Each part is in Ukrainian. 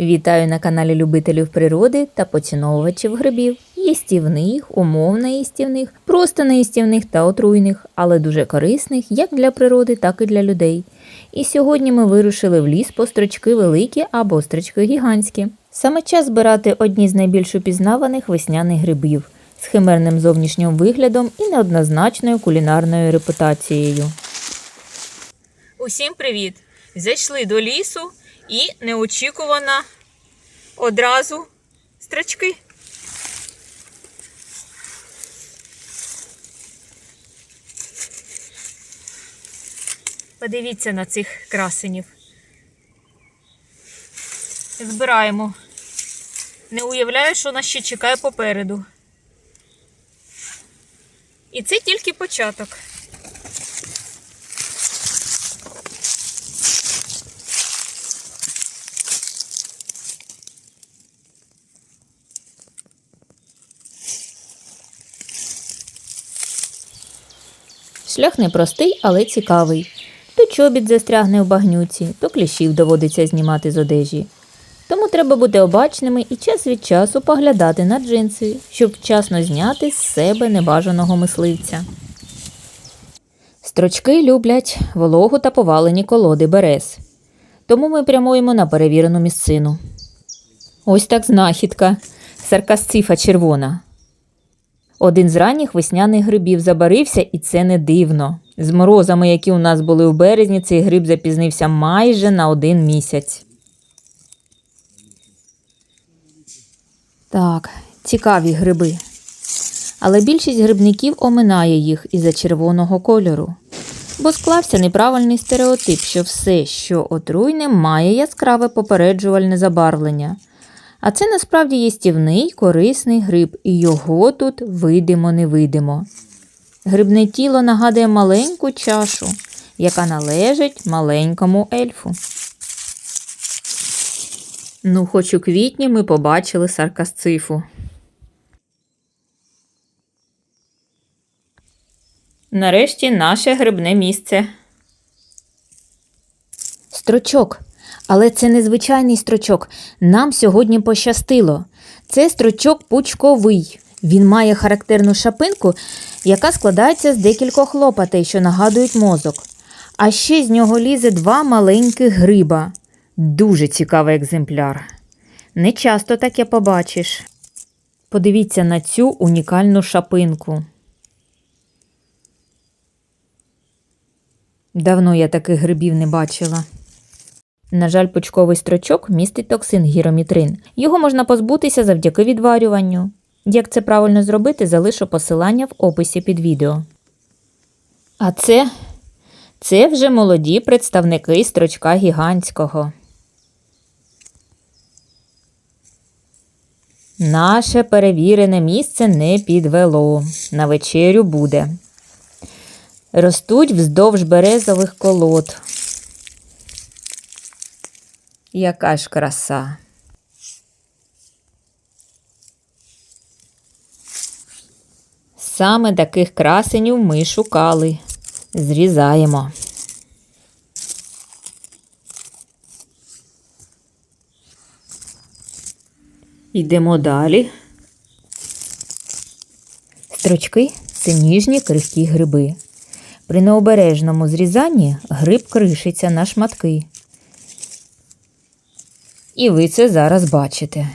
Вітаю на каналі любителів природи та поціновувачів грибів, їстівних, умовно їстівних, просто неїстівних та отруйних, але дуже корисних як для природи, так і для людей. І сьогодні ми вирушили в ліс по строчки великі або строчки гігантські. Саме час збирати одні з найбільш упізнаваних весняних грибів з химерним зовнішнім виглядом і неоднозначною кулінарною репутацією. Усім привіт! Зайшли до лісу і неочікувано одразу строчки. Подивіться на цих красенів. Збираємо. Не уявляю, що нас ще чекає попереду. І це тільки початок. Шлях непростий, але цікавий. То чобіт застрягне в багнюці, то кліщів доводиться знімати з одежі. Тому треба бути обачними і час від часу поглядати на джинси, щоб вчасно зняти з себе небажаного мисливця. Строчки люблять вологу та повалені колоди берез. Тому ми прямуємо на перевірену місцину. Ось так знахідка. Саркасцифа червона. Один з ранніх весняних грибів забарився, і це не дивно. З морозами, які у нас були в березні, цей гриб запізнився майже на один місяць. Так, цікаві гриби. Але більшість грибників оминає їх із-за червоного кольору. Бо склався неправильний стереотип, що все, що отруйне, має яскраве попереджувальне забарвлення. А це насправді їстівний корисний гриб, і його тут видимо-невидимо. Грибне тіло нагадує маленьку чашу, яка належить маленькому ельфу. Ну, хоч у квітні ми побачили саркасцифу. Нарешті наше грибне місце. Строчок. Але це не звичайний строчок. Нам сьогодні пощастило. Це строчок пучковий. Він має характерну шапинку, яка складається з декількох лопатей, що нагадують мозок. А ще з нього лізе два маленьких гриба. Дуже цікавий екземпляр. Не часто таке побачиш. Подивіться на цю унікальну шапинку. Давно я таких грибів не бачила. На жаль, пучковий строчок містить токсин гіромітрин. Його можна позбутися завдяки відварюванню. Як це правильно зробити, залишу посилання в описі під відео. А це, це вже молоді представники строчка гігантського. Наше перевірене місце не підвело. На вечерю буде. Ростуть вздовж березових колод. Яка ж краса. Саме таких красенів ми шукали. Зрізаємо. Йдемо далі. Строчки це ніжні крихкі гриби. При необережному зрізанні гриб кришиться на шматки. І ви це зараз бачите.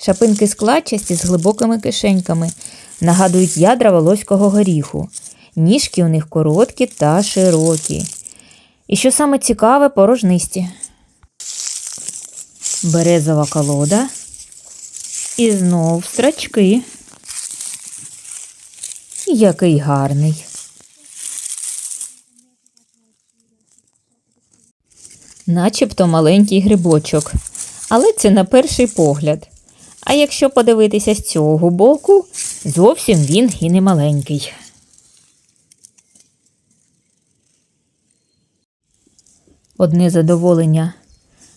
Шапинки складчасті з глибокими кишеньками нагадують ядра волоського горіху. Ніжки у них короткі та широкі. І що саме цікаве, порожнисті. Березова колода. І знов строчки. Який гарний. Начебто маленький грибочок, але це на перший погляд. А якщо подивитися з цього боку, зовсім він і не маленький. Одне задоволення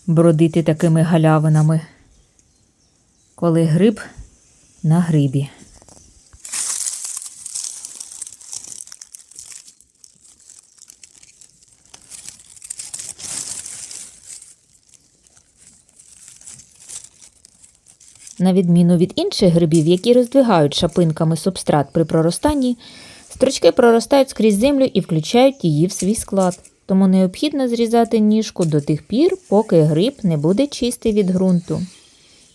бродити такими галявинами, коли гриб на грибі. На відміну від інших грибів, які роздвигають шапинками субстрат при проростанні, стручки проростають скрізь землю і включають її в свій склад. Тому необхідно зрізати ніжку до тих пір, поки гриб не буде чистий від ґрунту.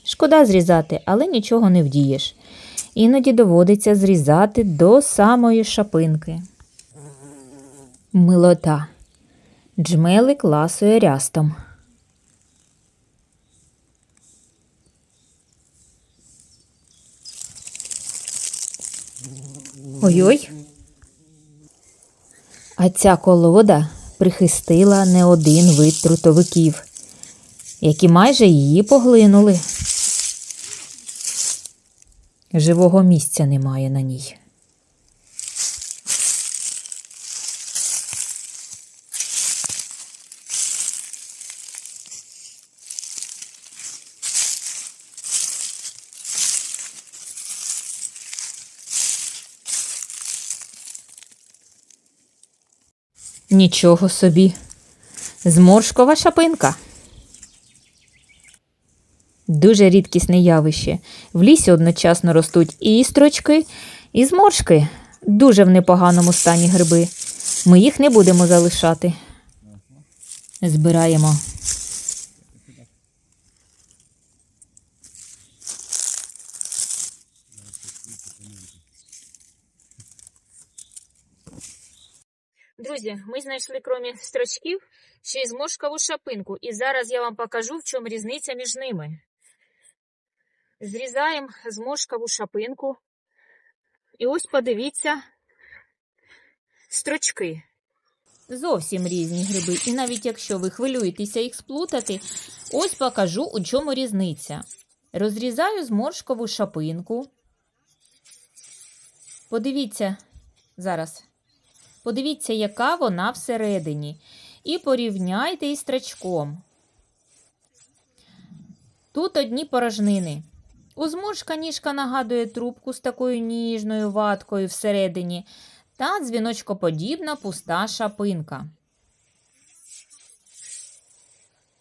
Шкода зрізати, але нічого не вдієш. Іноді доводиться зрізати до самої шапинки. Милота. Джмелик ласує рястом. Ой-ой. А ця колода прихистила не один вид трутовиків, які майже її поглинули. Живого місця немає на ній. Нічого собі. Зморшкова шапинка. Дуже рідкісне явище. В лісі одночасно ростуть і строчки, і зморшки. Дуже в непоганому стані гриби. Ми їх не будемо залишати. Збираємо. Друзі, ми знайшли кромі строчків ще й зморшкову шапинку, і зараз я вам покажу, в чому різниця між ними. Зрізаємо зморшкову шапинку. І ось подивіться строчки. Зовсім різні гриби. І навіть якщо ви хвилюєтеся їх сплутати, ось покажу, у чому різниця. Розрізаю зморшкову шапинку. Подивіться зараз. Подивіться, яка вона всередині. І порівняйте із строчком. Тут одні порожнини. Узморшка ніжка нагадує трубку з такою ніжною ваткою всередині та дзвіночкоподібна пуста шапинка.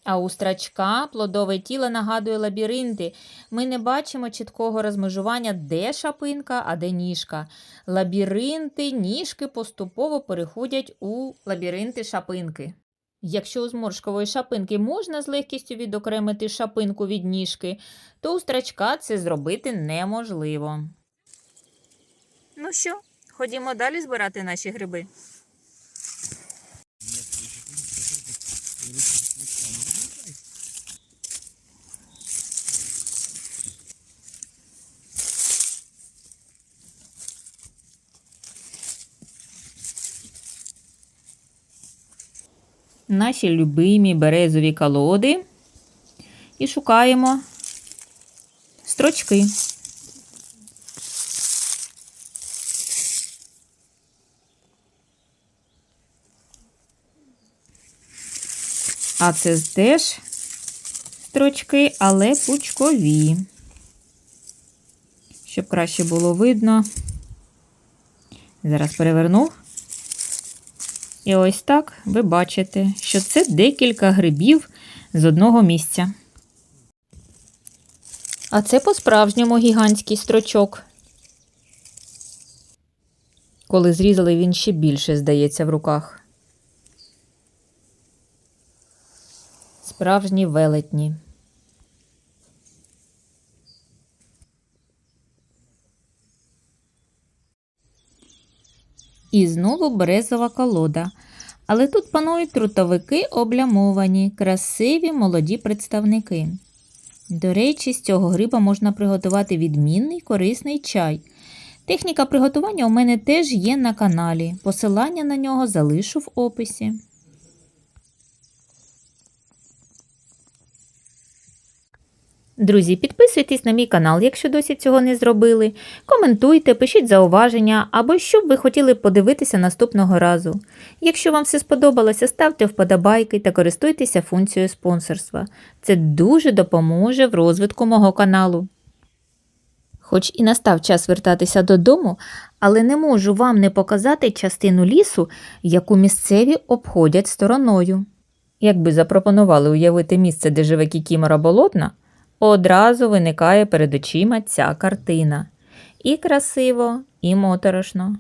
А у страчка плодове тіло нагадує лабіринти. Ми не бачимо чіткого розмежування, де шапинка, а де ніжка. Лабіринти, ніжки поступово переходять у лабіринти шапинки. Якщо у зморшкової шапинки можна з легкістю відокремити шапинку від ніжки, то у страчка це зробити неможливо. Ну що, ходімо далі збирати наші гриби. Наші любимі березові колоди і шукаємо строчки. А це теж строчки, але пучкові. Щоб краще було видно. Зараз переверну. І ось так ви бачите, що це декілька грибів з одного місця. А це по-справжньому гігантський строчок. Коли зрізали, він ще більше здається в руках. Справжні велетні. І знову березова колода. Але тут панують трутовики облямовані, красиві молоді представники. До речі, з цього гриба можна приготувати відмінний корисний чай. Техніка приготування у мене теж є на каналі. Посилання на нього залишу в описі. Друзі, підписуйтесь на мій канал, якщо досі цього не зробили. Коментуйте, пишіть зауваження або що б ви хотіли подивитися наступного разу. Якщо вам все сподобалося, ставте вподобайки та користуйтеся функцією спонсорства. Це дуже допоможе в розвитку мого каналу. Хоч і настав час вертатися додому, але не можу вам не показати частину лісу, яку місцеві обходять стороною. Якби запропонували уявити місце, де живе кікімора болотна, одразу виникає перед очима ця картина. І красиво, і моторошно.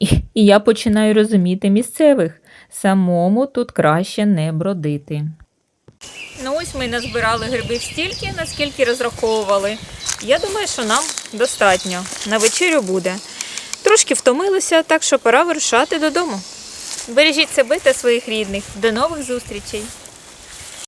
І, я починаю розуміти місцевих. Самому тут краще не бродити. Ну ось ми назбирали грибів стільки, наскільки розраховували. Я думаю, що нам достатньо. На вечерю буде. Трошки втомилися, так що пора вирушати додому. Бережіть себе та своїх рідних. До нових зустрічей!